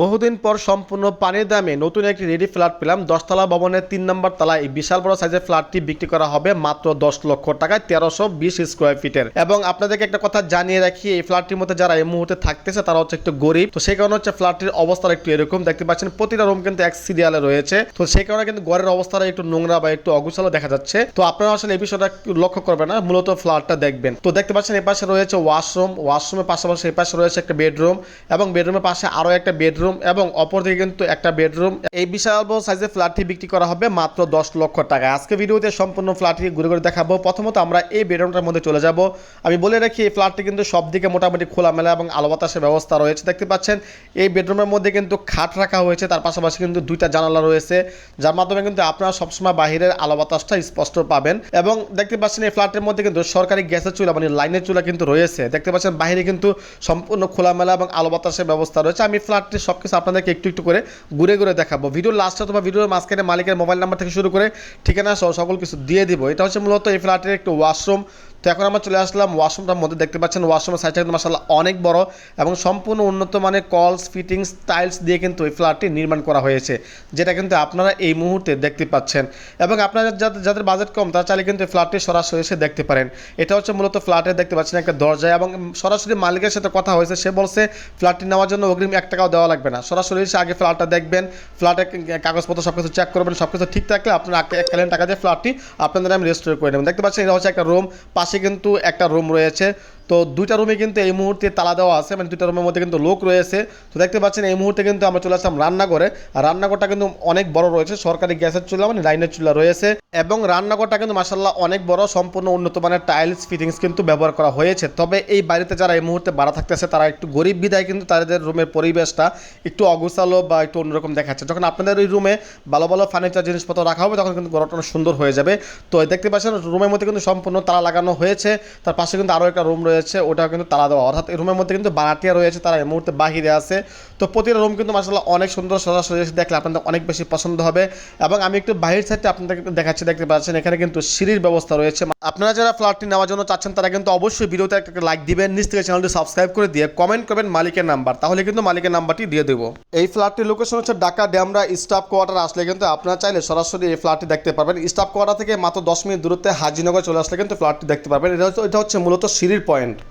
বহুদিন পর সম্পূর্ণ পানির দামে নতুন একটি রেডি ফ্ল্যাট পেলাম। দশতলা ভবনের তিন নম্বর তলায় এই বিশাল বড় সাইজের ফ্ল্যাটটি বিক্রি করা হবে মাত্র দশ লক্ষ টাকায় তেরোশো বিশ স্কোয়ার ফিটের। এবং আপনাদেরকে একটা কথা জানিয়ে রাখি, এই ফ্ল্যাটটির মধ্যে যারা এই মুহূর্তে থাকতেছে, তারা হচ্ছে একটু গরিব। তো সেই কারণে হচ্ছে ফ্ল্যাটটির অবস্থা একটু এরকম। দেখতে পাচ্ছেন, প্রতিটা রুম কিন্তু এক সিরিয়ালে রয়েছে। তো সেই কারণে কিন্তু ঘরের অবস্থাটা একটু নোংরা বা একটু অগুছালো দেখা যাচ্ছে। তো আপনারা আসলে এই বিষয়টা লক্ষ্য করবেন না, মূলত ফ্ল্যাটটা দেখবেন। তো দেখতে পাচ্ছেন এই পাশে রয়েছে ওয়াশরুম ওয়াশরুমের পাশাপাশি এই পাশে রয়েছে একটা বেডরুম এবং বেডরুমের পাশে আরও একটা বেডরুম এবং অপর দিকে কিন্তু একটা বেডরুম এই বিশাল বড় সাইজের ফ্ল্যাটটি বিক্রি করা হবে মাত্র দশ লক্ষ টাকা। আজকে ভিডিওতে সম্পূর্ণ ফ্ল্যাটটি ঘুরে ঘুরে দেখাবো। প্রথমত আমরা এই বেডরুমটার মধ্যে চলে যাব। আমি বলে রাখি, এই ফ্ল্যাটটি কিন্তু সব দিকে মোটামুটি খোলামেলা এবং আলো বাতাসের ব্যবস্থা রয়েছে। দেখতে পাচ্ছেন, এই বেডরুমের মধ্যে কিন্তু খাট রাখা হয়েছে। তার পাশাপাশি কিন্তু দুইটা জানালা রয়েছে। যার মাধ্যমে কিন্তু আপনারা সবসময় বাহিরের আলো বাতাসটা স্পষ্ট পাবেন। এবং দেখতে পাচ্ছেন, এই ফ্ল্যাটের মধ্যে কিন্তু সরকারি গ্যাসের চুলা মানে লাইনের চুলা কিন্তু রয়েছে। দেখতে পাচ্ছেন বাইরে কিন্তু সম্পূর্ণ খোলামেলা এবং আলো বাতাসের ব্যবস্থা রয়েছে। আমি ফ্ল্যাটটির সব কিছু আপনাদেরকে একটু একটু করে ঘুরে ঘুরে দেখাবো। ভিডিওর লাস্টে অথবা ভিডিওর মাঝখানে মালিকের মোবাইল নাম্বার থেকে শুরু করে ঠিকানা সহ সকল কিছু দিয়ে দিব। এটা হচ্ছে মূলত এই ফ্ল্যাটের একটু ওয়াশরুম এখন আমরা চলে আসলাম ওয়াশরুমটার মধ্যে। দেখতে পাচ্ছেন ওয়াশরুমের সাইজটা কিন্তু মাসাল্লাহ অনেক বড় এবং সম্পূর্ণ উন্নত মানের কলস ফিটিংস টাইলস দিয়ে কিন্তু এই ফ্ল্যাটটি নির্মাণ করা হয়েছে, যেটা কিন্তু আপনারা এই মুহূর্তে দেখতে পাচ্ছেন। এবং আপনারা যাদের যাদের বাজেট কম, তারা চাইলে কিন্তু এই ফ্ল্যাটটি সরাসরি এসে দেখতে পারেন। এটা হচ্ছে মূলত ফ্ল্যাটে দেখতে পাচ্ছেন একটা দরজা এবং সরাসরি মালিকের সাথে কথা হয়েছে, সে বলছে ফ্ল্যাটটি নেওয়ার জন্য অগ্রিম এক টাকাও দেওয়া লাগবে না। সরাসরি এসে আগে ফ্ল্যাটটা দেখবেন ফ্ল্যাটের কাগজপত্র সব কিছু চেক করবেন সব কিছু ঠিক থাকলে আপনারা এক কালীন টাকা দিয়ে ফ্ল্যাটটি আপনাদের আমি রেজিস্টার করে নেবেন। দেখতে পাচ্ছেন এটা হচ্ছে একটা রুম পাশে কিন্তু একটা রুম রয়েছে। তো দুইটা রুমে কিন্তু এই মুহূর্তে তালা দেওয়া আছে মানে দুইটা রুমের মধ্যে কিন্তু লোক রয়েছে। তো দেখতে পাচ্ছেন, এই মুহূর্তে কিন্তু আমরা চলে আসলাম রান্নাঘরে। আর রান্নাঘরটা কিন্তু অনেক বড় রয়েছে, সরকারি গ্যাসের চুলা মানে লাইনের চুলা রয়েছে। এবং রান্নাঘরটা কিন্তু মাসাল্লাহ অনেক বড়, সম্পূর্ণ উন্নত মানের টাইলস ফিটিংস কিন্তু ব্যবহার করা হয়েছে। তবে এই বাড়িতে যারা এই মুহূর্তে ভাড়া থাকতেছে, তারা একটু গরিব বিদায় কিন্তু তাদের রুমের পরিবেশটা একটু অগুছালো বা একটু অন্যরকম দেখাচ্ছে। যখন আপনাদের ওই রুমে ভালো ভালো ফার্নিচার জিনিসপত্র রাখা হবে, তখন কিন্তু ঘরটা সুন্দর হয়ে যাবে। তো দেখতে পাচ্ছেন রুমের মধ্যে কিন্তু সম্পূর্ণ তালা লাগানো হয়েছে। তার পাশে কিন্তু আরও একটা রুম রয়েছে ওটাও কিন্তু তালা দেওয়া। অর্থাৎ রুমের মধ্যে কিন্তু বারাটিয়া রয়েছে, তারা এই মুহূর্তে বাহিরে আছে। তো প্রতিটা রুম কিন্তু মাসাল্লাহ অনেক সুন্দর সরাসরি দেখলে আপনাদের অনেক বেশি পছন্দ হবে। এবং আমি একটু বাহির সাইডটা আপনাদের দেখাচ্ছি, দেখতে পাচ্ছেন, এখানে কিন্তু সিঁড়ির ব্যবস্থা রয়েছে। আপনারা যারা ফ্ল্যাটটি নেওয়ার জন্য চাচ্ছেন, তারা কিন্তু অবশ্যই ভিডিওতে একটা লাইক দিবেন। নিচ থেকে চ্যানেলটি সাবস্ক্রাইব করে দিয়ে কমেন্ট করবেন মালিকের নাম্বার তাহলে কিন্তু মালিকের নাম্বারটি দিয়ে দেবো। এই ফ্ল্যাটটির লোকেশন হচ্ছে ঢাকা ড্যামরা স্টাফ কোয়ার্টার। আসলে কিন্তু আপনারা চাইলে সরাসরি এই ফ্ল্যাটটি দেখতে পারবেন। স্টাফ কোয়ার্টার থেকে মাত্র দশ মিনিট দূরত্বে হাজিনগর চলে আসলে কিন্তু ফ্ল্যাটটি দেখতে পারবেন। এটা হচ্ছে এটা হচ্ছে মূলত সিঁড়ির পয়েন্ট end.